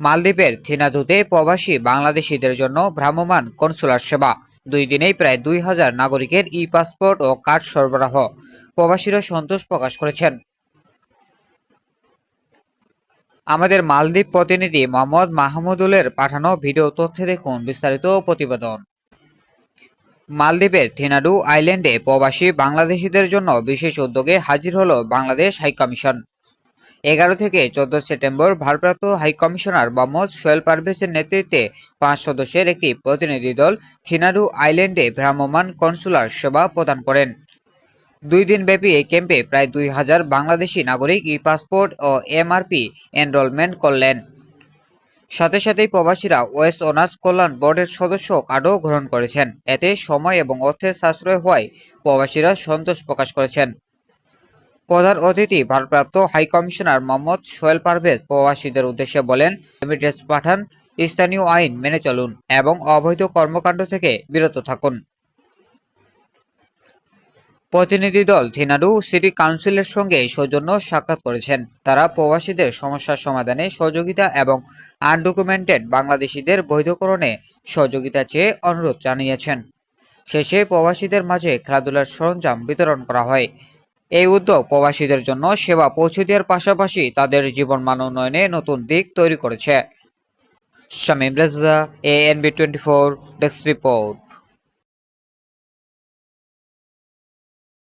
মালদ্বীপের থিনাধুতে প্রবাসী বাংলাদেশিদের জন্য ভ্রাম্যমান কনসুলার সেবা। দুই দিনেই প্রায় দুই হাজার নাগরিকের ই পাসপোর্ট ও কার্ড সরবরাহ। প্রবাসীরা সন্তোষ প্রকাশ করেছেন। আমাদের মালদ্বীপ প্রতিনিধি মোহাম্মদ মাহমুদুলের পাঠানো ভিডিও তথ্যে দেখুন বিস্তারিত প্রতিবেদন। মালদ্বীপের থিনাডু আইল্যান্ডে প্রবাসী বাংলাদেশিদের জন্য বিশেষ উদ্যোগে হাজির হল বাংলাদেশ হাইকমিশন। এগারো থেকে চোদ্দ সেপ্টেম্বর ভারপ্রাপ্ত হাইকমিশনার মোহাম্মদ সোহেল পারভেজের নেতৃত্বে পাঁচ সদস্যের একটি প্রতিনিধি দল থিনাডু আইল্যান্ডে ভ্রাম্যমান কনসুলার সেবা প্রদান করেন। দুই দিনব্যাপী এই ক্যাম্পে প্রায় দুই হাজার বাংলাদেশি নাগরিক ই পাসপোর্ট ও এমআরপি এনরোলমেন্ট করলেন। সাথে সাথেই প্রবাসীরা ওয়েস্ট অনার্স কল্যাণ বোর্ডের সদস্য কার্ডও গ্রহণ করেছেন। এতে সময় এবং অর্থের সাশ্রয় হওয়ায় প্রবাসীরা সন্তোষ প্রকাশ করেছেন। প্রধান অতিথি ভারপ্রাপ্ত হাইকমিশনার মোহাম্মদ সোহেল পারভেজ প্রবাসীদের উদ্দেশ্যে বলেন রেমিটেন্স পাঠান, স্থানীয় আইন মেনে চলুন এবং অবৈধ কর্মকাণ্ড থেকে বিরত থাকুন। প্রতিনিধি দল থিনাডু সিটি কাউন্সিলের সঙ্গে সৌজন্য সাক্ষাৎ করেছেন। তারা প্রবাসীদের সমস্যার সমাধানে সহযোগিতা এবং আনডকুমেন্টেড বাংলাদেশিদের বৈধকরণে সহযোগিতা চেয়ে অনুরোধ জানিয়েছেন। শেষে প্রবাসীদের মাঝে খেলাধুলার সরঞ্জাম বিতরণ করা হয়। এই উদ্যোগ প্রবাসীদের জন্য সেবা পৌঁছে দেওয়ার পাশাপাশি তাদের জীবন মান উন্নয়নে নতুন দিক তৈরি করেছে। Shamim Reza, ANB twenty four, desk report.